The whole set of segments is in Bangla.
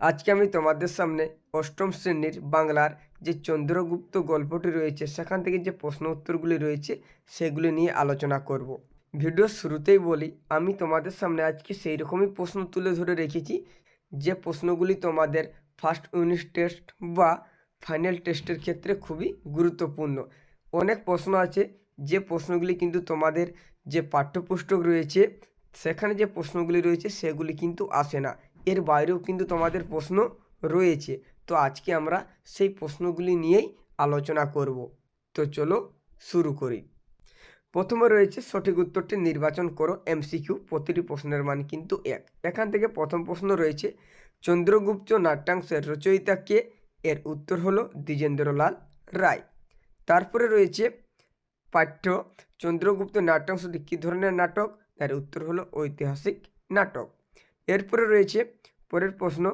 আজকে আমি তোমাদের সামনে অষ্টম শ্রেণির বাংলার যে চন্দ্রগুপ্ত গল্পটি রয়েছে, সেখান থেকে যে প্রশ্ন উত্তরগুলি রয়েছে, সেগুলি নিয়ে আলোচনা করব। ভিডিওর শুরুতেই বলি, আমি তোমাদের সামনে আজকে সেই রকমই প্রশ্ন তুলে ধরে রেখেছি, যে প্রশ্নগুলি তোমাদের ফার্স্ট ইউনিট টেস্ট বা ফাইনাল টেস্টের ক্ষেত্রে খুবই গুরুত্বপূর্ণ। অনেক প্রশ্ন আছে, যে প্রশ্নগুলি কিন্তু তোমাদের যে পাঠ্যপুস্তক রয়েছে, সেখানে যে প্রশ্নগুলি রয়েছে, সেগুলি কিন্তু আসে না। এর বাইরেও কিন্তু তোমাদের প্রশ্ন রয়েছে। তো আজকে আমরা সেই প্রশ্নগুলি নিয়েই আলোচনা করব। তো চলো শুরু করি। প্রথমে রয়েছে সঠিক উত্তরটি নির্বাচন করো। এমসিকিউ, প্রতিটি প্রশ্নের মান কিন্তু এক। এখান থেকে প্রথম প্রশ্ন রয়েছে, চন্দ্রগুপ্ত নাট্যাংশের রচয়িতা কে? এর উত্তর হলো দ্বিজেন্দ্রলাল রায়। তারপরে রয়েছে পাঠ্য, চন্দ্রগুপ্ত নাট্যাংশটি কী ধরনের নাটক? এর উত্তর হলো ঐতিহাসিক নাটক। এরপরে রয়েছে পরের প্রশ্ন,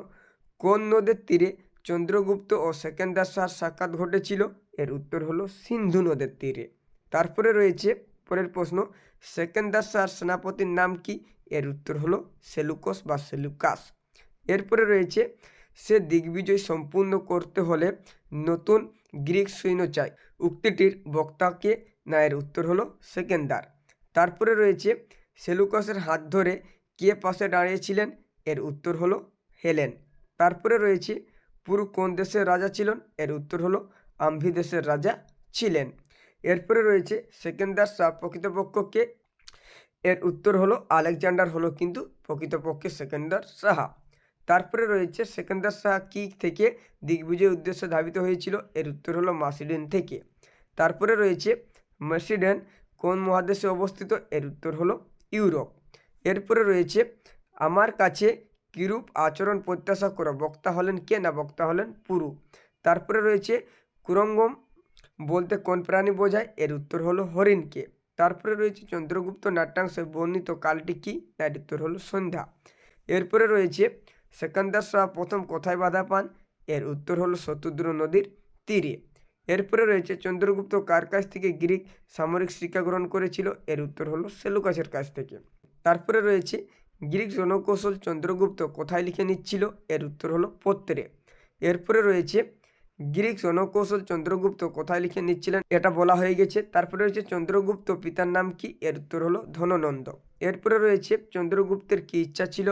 কোন নদের তীরে চন্দ্রগুপ্ত ও সেকেন্দার শাহর সাক্ষাৎ ঘটেছিল? এর উত্তর হলো সিন্ধু নদের তীরে। তারপরে রয়েছে পরের প্রশ্ন সেকেন্দার শাহর সেনাপতির নাম কি? এর উত্তর হলো সেলুকস বা সেলুকাস। এরপরে রয়েছে, সে দিগ্বিজয় সম্পূর্ণ করতে হলে নতুন গ্রিক সৈন্য চাই। উক্তিটির বক্তাকে না, এর উত্তর হলো সেকেন্দার। তারপরে রয়েছে, সেলুকাসের হাত ধরে কে পাশে দাঁড়িয়েছিলেন? এর উত্তর হলো হেলেন। তারপরে রয়েছে, পুরু কোন দেশের রাজা ছিলেন? এর উত্তর হলো আম্ভি দেশের রাজা ছিলেন। এরপরে রয়েছে, সেকেন্দার শাহ প্রকৃতপক্ষকে এর উত্তর হলো আলেকজান্ডার হলো কিন্তু প্রকৃতপক্ষে সেকেন্দার সাহা। তারপরে রয়েছে, সেকেন্দার শাহ কি থেকে দিগ্বিজয়ের উদ্দেশ্যে ধাবিত হয়েছিল? এর উত্তর হলো মাসিডেন থেকে। তারপরে রয়েছে, মাসিডেন কোন মহাদেশে অবস্থিত? এর উত্তর হলো ইউরোপ। এরপরে রয়েছে, আমার কাছে কিরূপ আচরণ প্রত্যাশা করো? বক্তা হলেন কে না বক্তা হলেন পুরু? তারপরে রয়েছে, কুরঙ্গম বলতে কোন প্রাণী বোঝায়? এর উত্তর হলো হরিণকে। তারপরে রয়েছে, চন্দ্রগুপ্ত নাট্যাংশে বর্ণিত কালটি কি? এর উত্তর হলো সন্ধ্যা। এরপরে রয়েছে, সেকান্দার শাহ প্রথম কোথায় বাধা পান? এর উত্তর হলো শত্রুদ্র নদীর তীরে। এরপরে রয়েছে, চন্দ্রগুপ্ত কার কাছ থেকে গ্রিক সামরিক শিক্ষা গ্রহণ করেছিল? এর উত্তর হলো সেলুকাসের কাছ থেকে। তারপরে রয়েছে গ্রিক জনকৌশল চন্দ্রগুপ্ত কোথায় লিখে নিচ্ছিল? এর উত্তর হলো পত্রে। এরপরে রয়েছে গ্রিক জনকৌশল চন্দ্রগুপ্ত কোথায় লিখে নিচ্ছিলেন? এটা বলা হয়ে গেছে। তারপরে রয়েছে চন্দ্রগুপ্ত পিতার নাম কি? এর উত্তর হলো ধননন্দ। এরপরে রয়েছে চন্দ্রগুপ্তের কি ইচ্ছা ছিল?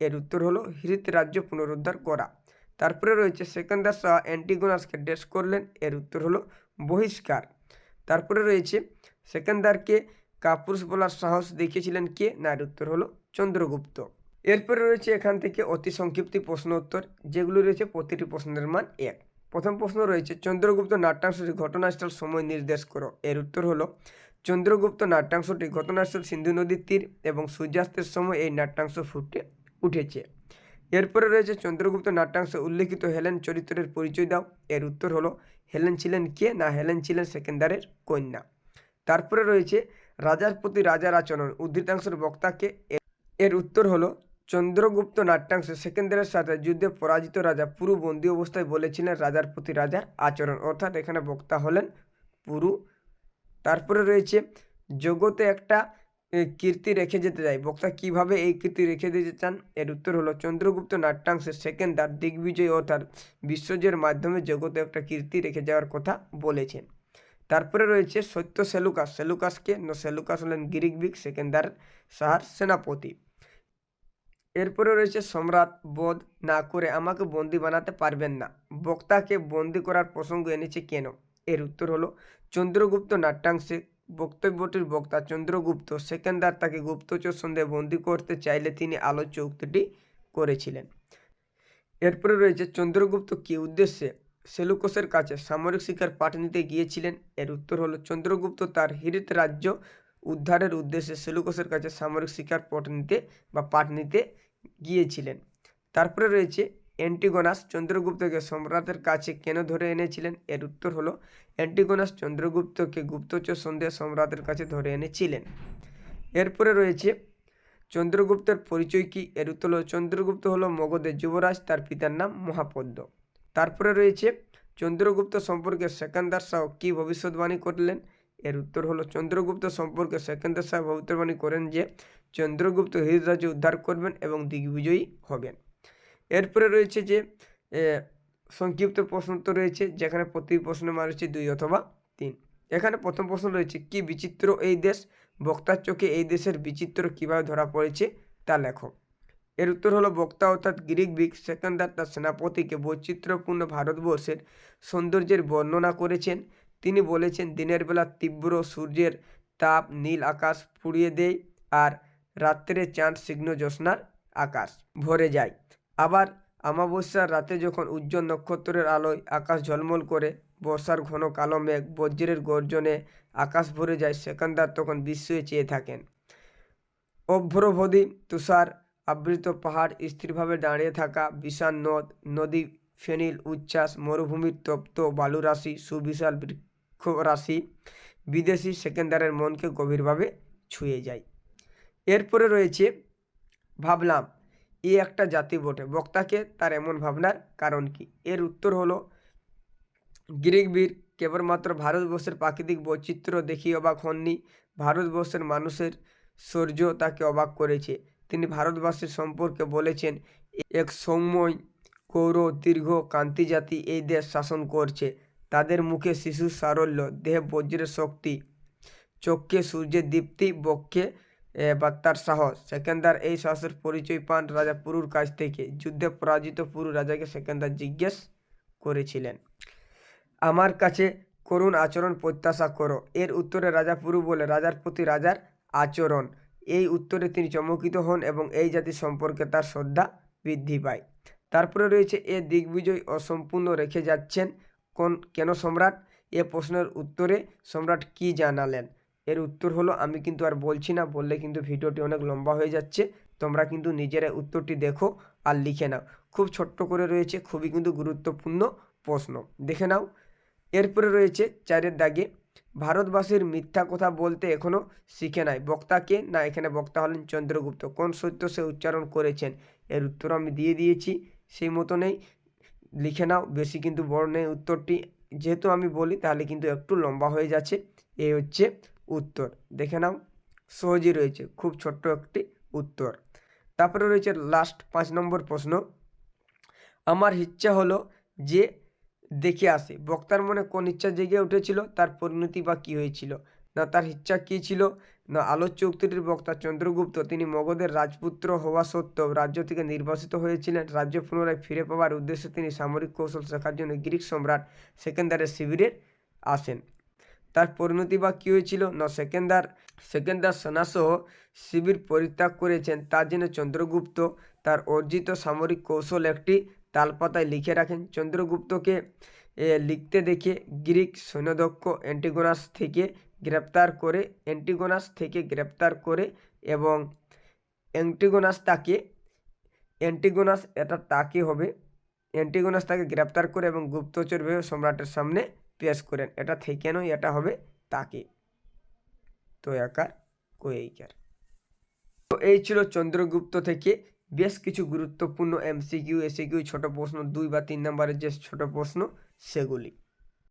এর উত্তর হলো হৃত রাজ্য পুনরুদ্ধার করা। তারপরে রয়েছে সেকেন্দার শাহ অ্যান্টিগোনাসকে ডেস করলেন। এর উত্তর হলো বহিষ্কার। তারপরে রয়েছে সেকেন্দারকে কাপুরুষ বলার সাহস দেখিয়েছিলেন কে? না এর উত্তর হলো চন্দ্রগুপ্ত। এরপরে রয়েছে এখান থেকে অতি সংক্ষিপ্ত প্রশ্ন উত্তর, যেগুলো রয়েছে প্রতিটি প্রশ্নের মান এক। প্রথম প্রশ্ন রয়েছে, চন্দ্রগুপ্ত নাট্যাংশটি ঘটনাস্থল সময় নির্দেশ করো। এর উত্তর হলো, চন্দ্রগুপ্ত নাট্যাংশটি ঘটনাস্থল সিন্ধু নদীর তীর এবং সূর্যাস্তের সময় এই নাট্যাংশ ফুটে উঠেছে। এরপরে রয়েছে, চন্দ্রগুপ্ত নাট্যাংশে উল্লেখিত হেলেন চরিত্রের পরিচয় দাও। এর উত্তর হলো, হেলেন ছিলেন কে? না, হেলেন ছিলেন সেকেন্দারের কন্যা। তারপরে রয়েছে রাজার প্রতি রাজার আচরণ। উদ্ধৃতাংশের বক্তাকে এর- উত্তর হলো, চন্দ্রগুপ্ত নাট্যাংশে সেকেন্দারের সাথে যুদ্ধে পরাজিত রাজা পুরু বন্দি অবস্থায় বলেছিলেন, রাজার প্রতি রাজার আচরণ। অর্থাৎ এখানে বক্তা হলেন পুরু। তারপরে রয়েছে, জগতে একটা কীর্তি রেখে যেতে চাই। বক্তা কীভাবে এই কীর্তি রেখে দিতে চান? এর উত্তর হলো, চন্দ্রগুপ্ত নাট্যাংশের সেকেন্দার দিগ্বিজয় অর্থাৎ বিশ্বজয়ের মাধ্যমে জগতে একটা কীর্তি রেখে যাওয়ার কথা বলেছেন। তারপরে রয়েছে সত্য সেলুকাস। সেলুকাসকে ন, সেলুকাস হলেন গ্রিক বিক সেকেন্দার সাহার সেনাপতি। এরপরে রয়েছে সম্রাট বোধ না করে আমাকে বন্দি বানাতে পারবেন না। বক্তাকে বন্দি করার প্রসঙ্গ এনেছে কেন? এর উত্তর হলো, চন্দ্রগুপ্ত নাট্যাংশে বক্তব্যটির বক্তা চন্দ্রগুপ্ত, সেকেন্দার তাকে গুপ্তচর সন্দেহে বন্দি করতে চাইলে তিনি আলোচ্য উক্তিটি করেছিলেন। এরপরে রয়েছে চন্দ্রগুপ্ত কি উদ্দেশ্যে সেলুকসের কাছে সামরিক শিক্ষার পাঠ নিতে গিয়েছিলেন। এর উত্তর হলো, চন্দ্রগুপ্ত তার হিরিত রাজ্য উদ্ধারের উদ্দেশ্যে সেলুকসের কাছে সামরিক শিক্ষার পট নিতে বা পাঠ নিতে গিয়েছিলেন। তারপরে রয়েছে, অ্যান্টিগোনাস চন্দ্রগুপ্তকে সম্রাটের কাছে কেন ধরে এনেছিলেন? এর উত্তর হলো, অ্যান্টিগোনাস চন্দ্রগুপ্তকে গুপ্তচর সন্দেহে সম্রাটের কাছে ধরে এনেছিলেন। এরপরে রয়েছে, চন্দ্রগুপ্তের পরিচয় কি? এর উত্তর হলো, চন্দ্রগুপ্ত হলো মগধের যুবরাজ, তার পিতার নাম মহাপদ্ম। তারপরে রয়েছে চন্দ্রগুপ্ত সম্পর্কে সেকেন্দার শাহ কী ভবিষ্যৎবাণী করলেন? এর উত্তর হলো, চন্দ্রগুপ্ত সম্পর্কে সেকেন্দার শাহ ভবিষ্যৎবাণী করেন যে, চন্দ্রগুপ্ত হৃদরাজ্য উদ্ধার করবেন এবং দিগ্বিজয়ী হবেন। এরপরে রয়েছে যে সংক্ষিপ্ত প্রশ্ন তো রয়েছে, যেখানে প্রতি প্রশ্নের মান হচ্ছে দুই অথবা তিন। এখানে প্রথম প্রশ্ন রয়েছে, কি বিচিত্র এই দেশ? বক্তার চোখে এই দেশের বিচিত্র কীভাবে ধরা পড়েছে? তা লেখো। এর উত্তর হলো বক্তা অর্থাৎ গ্রিক বিগ সেকেন্দার তার সেনাপতিকে বৈচিত্র্যপূর্ণ ভারতবর্ষের সৌন্দর্যের বর্ণনা করেছেন। তিনি বলেছেন, দিনের বেলা তীব্র সূর্যের তাপ নীল আকাশ পুড়িয়ে দেয় আর রাত্রে চাঁদ সিগ্ন জ্যোৎস্নার আকাশ ভরে যায়। আবার অমাবস্যার রাতে যখন উজ্জ্বল নক্ষত্রের আলোয় আকাশ ঝলমল করে, বর্ষার ঘন কালো মেঘ বজ্রের গর্জনে আকাশ ভরে যায়, সেকান্দার তখন বিস্ময়ে চেয়ে থাকেন। অভ্রভদী তুষার আবৃত পাহাড় স্থিরভাবে দাঁড়িয়ে থাকা বিশাল নদ, নদী, ফেনিল উচ্ছ্বাস, মরুভূমির তপ্ত বালুরাশি সুবিশাল বৃক্ষরাশি বিদেশি সেকেন্দারের মনকে গভীরভাবে ছুঁয়ে যায়। এরপরে রয়েছে ভাবলাম, এ একটা জাতি বটে। বক্তাকে তার এমন ভাবনার কারণ কি? এর উত্তর হলো, গ্রিক বীর কেবলমাত্র ভারতবর্ষের প্রাকৃতিক বৈচিত্র্য দেখি অবাক হননি। ভারতবর্ষের মানুষের শৌর্য তাকে অবাক করেছে। তিনি ভারতবাসীর সম্পর্কে বলেছেন এক সৌম্যই গৌর দীর্ঘ কান্তি জাতি এই দেশ শাসন করছে। তাদের মুখে শিশুর সারল্য দেহে বজ্রের শক্তি চোখে সূর্যের দীপ্তি বক্ষে এ, বার্তার সাহস। সেকেন্দার এই সাহসের পরিচয় পান রাজা পুরুর কাছ থেকে। যুদ্ধে পরাজিত পুরু রাজাকে সেকেন্দার জিজ্ঞেস করেছিলেন আমার কাছে করুণ আচরণ প্রত্যাশা করো। এর উত্তরে রাজা পুরু বলে রাজার প্রতি রাজার আচরণ। এই উত্তরে তিনি চমকিত হন এবং এই জাতি সম্পর্কে তার শ্রদ্ধা বৃদ্ধি পায়। তারপরে রয়েছে, এ দিগ্বিজয় অসম্পূর্ণ রেখে যাচ্ছেন কোন, কেন সম্রাট? এ প্রশ্নের উত্তরে সম্রাট কি জানালেন? এর উত্তর হলো, আমি কিন্তু আর বলছি না, বললে কিন্তু ভিডিওটি অনেক লম্বা হয়ে যাচ্ছে, তোমরা কিন্তু নিজেরা উত্তরটি দেখো আর লিখে নাও। খুব ছোট্ট করে রয়েছে, খুবই কিন্তু গুরুত্বপূর্ণ প্রশ্ন। দেখে নাও। এরপরে রয়েছে, চারের দাগে ভারতবাসীর মিথ্যা কথা বলতে এখনও শিখে নাই। বক্তাকে না, এখানে বক্তা হলেন চন্দ্রগুপ্ত। কোন সত্য সে উচ্চারণ করেছেন? এর উত্তর আমি দিয়ে দিয়েছি। সেই মতো নেই। লিখে নাও। বেশি কিন্তু বড় নেই উত্তরটি। যেহেতু আমি বলি, তাহলে কিন্তু একটু লম্বা হয়ে যাচ্ছে। এই হচ্ছে উত্তর। দেখে নাও। সহজই রয়েছে। খুব ছোট্ট একটি উত্তর। তারপরে রয়েছে লাস্ট পাঁচ নম্বর প্রশ্ন। আমার ইচ্ছা হলো যে দেখে আসে। বক্তার মনে কোন ইচ্ছা জেগে উঠেছিল, তার পরিণতি বা কী হয়েছিল? না তার ইচ্ছা কী ছিল? না আলোচ্য উক্তিটির বক্তা চন্দ্রগুপ্ত, তিনি মগধের রাজপুত্র হওয়া সত্ত্বেও রাজ্য থেকে নির্বাসিত হয়েছিলেন। রাজ্য পুনরায় ফিরে পাওয়ার উদ্দেশ্যে তিনি সামরিক কৌশল শেখার জন্য গ্রিক সম্রাট সেকেন্দারের শিবিরে আসেন। তার পরিণতি বা কী হয়েছিল? না সেকেন্দার সেকেন্দার সেনাসহ শিবির পরিত্যাগ করেছেন তার জন্য চন্দ্রগুপ্ত তার অর্জিত সামরিক কৌশল একটি তালপাতায় লিখে রাখেন। চন্দ্রগুপ্তকে লিখতে দেখে গ্রিক সৈন্যদক্ষ অ্যান্টিগোনাস থেকে গ্রেপ্তার করে, অ্যান্টিগোনাস থেকে গ্রেপ্তার করে এবং অ্যান্টিগোনাস তাকে, অ্যান্টিগোনাস এটা তাকে হবে, অ্যান্টিগোনাস তাকে গ্রেপ্তার করে এবং গুপ্তচর ভেবে সম্রাটের সামনে পেশ করেন। এটা থেকে নয় এটা হবে তাকে। তো একার কোয়েকার তো এই ছিল চন্দ্রগুপ্ত থেকে বেশ কিছু গুরুত্বপূর্ণ এমসিকিউ এসিকিউ ছোট প্রশ্ন দুই বা তিন নম্বরের যে ছোট প্রশ্ন, সেগুলি।